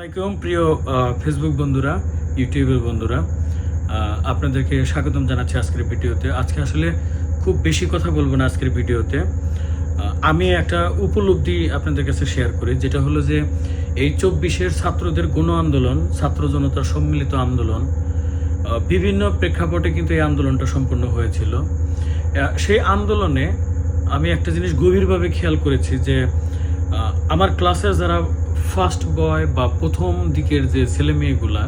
আসসালামাইকুম প্রিয় ফেসবুক বন্ধুরা ইউটিউবের বন্ধুরা। আপনাদেরকে স্বাগতম জানাচ্ছি আজকের ভিডিওতে। আজকে আসলে খুব বেশি কথা বলব না আজকের ভিডিওতে। আমি একটা উপলব্ধি আপনাদের কাছে শেয়ার করি, যেটা হলো যে এই চব্বিশের ছাত্রদের গণ আন্দোলন, ছাত্র জনতার সম্মিলিত আন্দোলন বিভিন্ন প্রেক্ষাপটে কিন্তু এই আন্দোলনটা সম্পন্ন হয়েছিল। সেই আন্দোলনে আমি একটা জিনিস গভীরভাবে খেয়াল করেছি যে আমার ক্লাসের যারা ফার্স্ট বয় বা প্রথম দিকের যে ছেলে মেয়েগুলা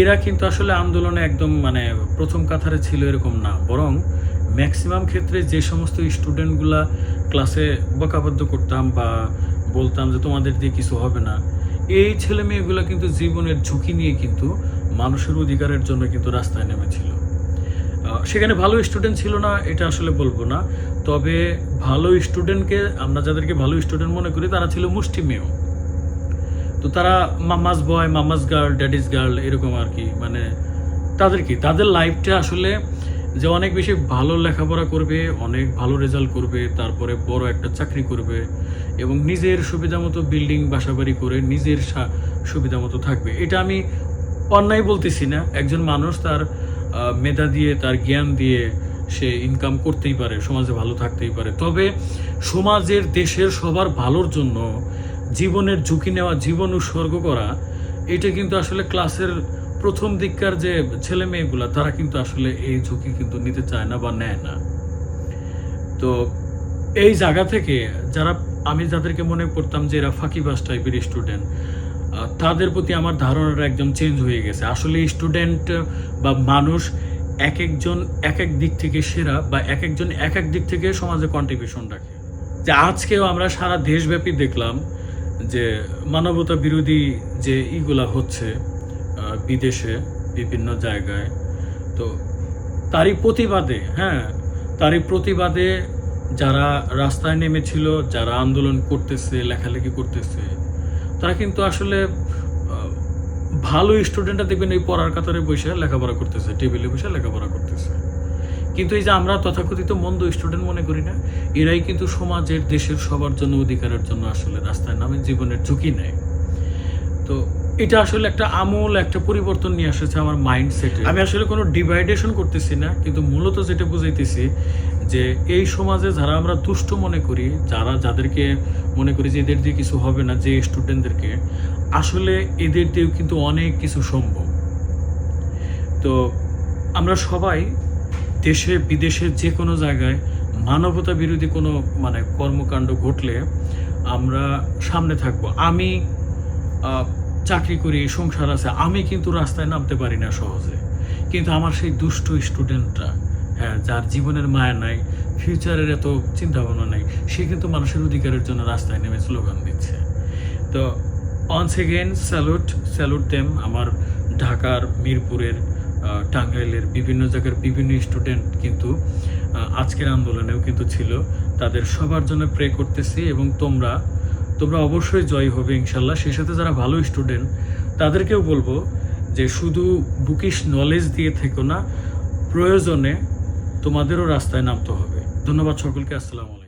এরা কিন্তু আসলে আন্দোলনে একদম মানে প্রথম কাতারে ছিল এরকম না। বরং ম্যাক্সিমাম ক্ষেত্রে যে সমস্ত স্টুডেন্টগুলা ক্লাসে বকাবদ্ধ করতাম বা বলতাম যে তোমাদের দিয়ে কিছু হবে না, এই ছেলে মেয়েগুলা কিন্তু জীবনের ঝুঁকি নিয়ে কিন্তু মানুষের অধিকারের জন্য কিন্তু রাস্তায় নেমেছিল। সেখানে ভালো স্টুডেন্ট ছিল না, এটা আসলে বলব না। তবে ভালো স্টুডেন্টকে আমরা যাদেরকে ভালো স্টুডেন্ট মনে করি, তারা ছিল মুষ্টিমেয় তো তারা mama's boy mama's girl, daddy's girl, এরকম আর কি মানে তাদের কি? তাদের লাইফটা আসলে যে অনেক বেশি ভালো লেখাপড়া করবে, অনেক ভালো রেজাল্ট করবে, তারপরে বড় একটা চাকরি করবে, এবং নিজের সুবিধা মতো বিল্ডিং বাসাবাড়ি করে নিজের সুবিধা মতো থাকবে। এটা আমি অন্যায় বলতেছি না। একজন মানুষ তার মেধা দিয়ে, তার জ্ঞান দিয়ে সে ইনকাম করতেই পারে, সমাজে ভালো থাকতেই পারে। তবে সমাজের দেশের সবার ভালোর জন্য জীবনের ঝুঁকি নেওয়া, জীবন উৎসর্গ করা, এটা কিন্তু আসলে ক্লাসের প্রথম দিককার যে ছেলে মেয়েগুলা, তারা কিন্তু আসলে এই ঝুঁকি কিন্তু নিতে চায় না বা নেয় না। তো এই জায়গা থেকে যারা, আমি যাদেরকে মনে করতাম যে এরা ফাঁকিবাস টাইপের স্টুডেন্ট তাদের প্রতি আমার ধারণাটা একদম চেঞ্জ হয়ে গেছে। আসলে স্টুডেন্ট বা মানুষ এক একজন এক এক দিক থেকে সেরা বা এক একজন এক এক দিক থেকে সমাজে কন্ট্রিবিউশন রাখে। যে আজকেও আমরা সারা দেশব্যাপী দেখলাম যে মানবতা বিরোধী যে ইগুলা হচ্ছে বিদেশে বিভিন্ন জায়গায়, তো তারই প্রতিবাদে হ্যাঁ তারই প্রতিবাদে যারা রাস্তায় নেমেছিল, যারা আন্দোলন করতেছে, লেখালেখি করতেছে, তারা কিন্তু আসলে ভালো স্টুডেন্টরা দেখবেন এই পড়ার কাতারে বসে লেখাপড়া করতেছে টেবিলে বসে লেখাপড়া করতেছে। কিন্তু এই যে আমরা তথাকথিত মন্দ স্টুডেন্ট মনে করি না, এরাই কিন্তু সমাজের, দেশের সবার জন্য অধিকারের জন্য আসলে রাস্তায় নামে, জীবনের ঝুঁকি নেয়। তো এটা আসলে একটা আমূল, একটা পরিবর্তন নিয়ে এসেছে আমার মাইন্ডসেটে আমি আসলে কোনো ডিভাইডেশন করতেছি না, কিন্তু মূলত যেটা বুঝাইতেছি যে এই সমাজে যারা আমরা দুষ্ট মনে করি, যারা যাদেরকে মনে করি যে এদের দিয়ে কিছু হবে না, যে স্টুডেন্টদেরকে আসলে এদের দিয়েও কিন্তু অনেক কিছু সম্ভব। তো আমরা সবাই দেশে, বিদেশে যে কোনো জায়গায় মানবতা বিরোধী কোনো মানে কর্মকাণ্ড ঘটলে আমরা সামনে থাকব। আমি চাকরি করি, সংসার আছে, আমি কিন্তু রাস্তায় নামতে পারি না সহজে। কিন্তু আমার সেই দুষ্ট স্টুডেন্টরা হ্যাঁ যার জীবনের মায়া নাই, ফিউচারের এত চিন্তা ভাবনা নাই, সে কিন্তু মানুষের অধিকারের জন্য রাস্তায় নেমে স্লোগান দিচ্ছে। তো once again salute salute them আমার ঢাকার, মিরপুরের টাঙ্গাইলের বিভিন্ন জায়গার বিভিন্ন স্টুডেন্ট কিন্তু আজকের আন্দোলনেও কিন্তু ছিল। তাদের সবার জন্য প্রে করতেছি এবং তোমরা তোমরা অবশ্যই জয় হবে ইনশাল্লাহ। সেই সাথে যারা ভালো স্টুডেন্ট তাদেরকেও বলব যে শুধু বুকিশ নলেজ দিয়ে থেকো না, প্রয়োজনে তোমাদেরও রাস্তায় নামতে হবে। ধন্যবাদ সকলকে। আসসালামু